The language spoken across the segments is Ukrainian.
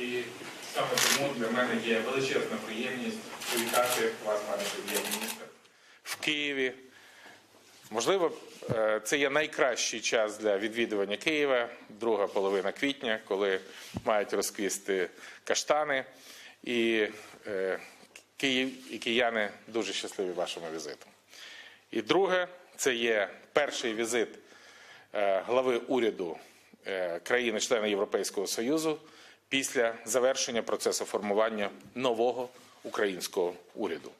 І саме тому для мене є величезна приємність привітати вас, пане прем'єр-міністр, в Києві. Можливо, е, це є найкращий час для відвідування Києва, друга половина квітня, коли мають розквісти каштани. І е, Київ і кияни дуже щасливі вашому візиту. І друге, це є перший візит е, глави уряду країни-члена Європейського Союзу після завершення процесу формування нового українського уряду.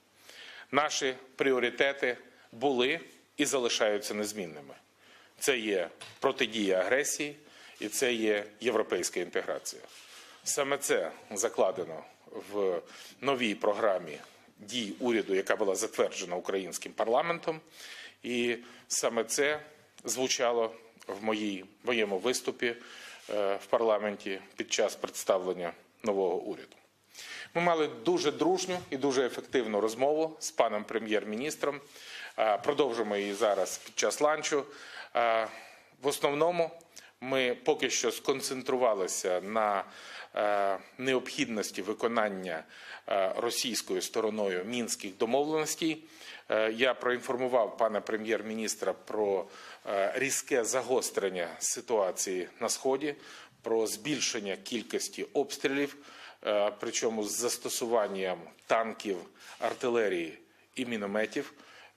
Наші пріоритети були і залишаються незмінними. Це є протидія агресії і це є європейська інтеграція. Саме це закладено в новій програмі дій уряду, яка була затверджена українським парламентом, і саме це звучало в моїй, моєму виступі в парламенті під час представлення нового уряду. Ми мали дуже дружню і дуже ефективну розмову з паном прем'єр-міністром. Е, Продовжимо її зараз під час ланчу. Е, В основному ми поки що сконцентрувалися на е, необхідності виконання е, російською стороною мінських домовленостей. Е, Я проінформував пана прем'єр-міністра про різке загострення ситуації на сході, про збільшення кількості обстрілів, причому з застосуванням танків, артилерії і мінометів,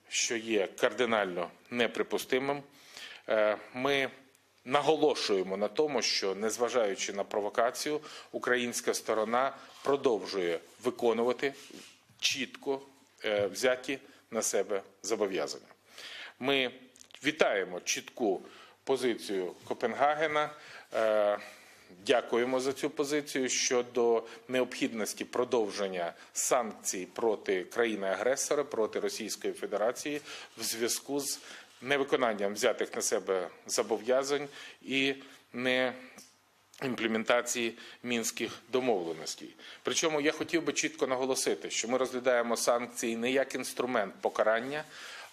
що є кардинально неприпустимим. Ми наголошуємо на тому, що незважаючи на провокацію, українська сторона продовжує виконувати чітко е, взяті на себе зобов'язання. Ми вітаємо чітку позицію Копенгагена. е, Дякуємо за цю позицію щодо необхідності продовження санкцій проти країни-агресора, проти Російської Федерації в зв'язку з невиконанням взятих на себе зобов'язань і не імплементації мінських домовленостей. Причому я хотів би чітко наголосити, що ми розглядаємо санкції не як інструмент покарання,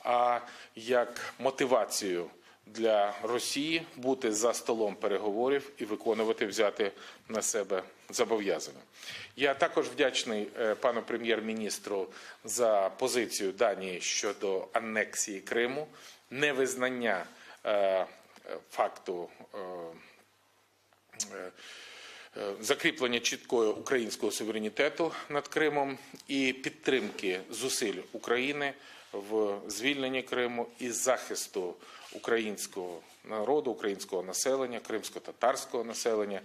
а як мотивацію для Росії бути за столом переговорів і виконувати взяти на себе зобов'язання. Я також вдячний е, пану прем'єр-міністру за позицію Данії щодо анексії Криму, невизнання е, е, факту. Е, закріплення чіткого українського суверенітету над Кримом і підтримки зусиль України в звільненні Криму і захисту українського народу, українського населення, кримсько-татарського населення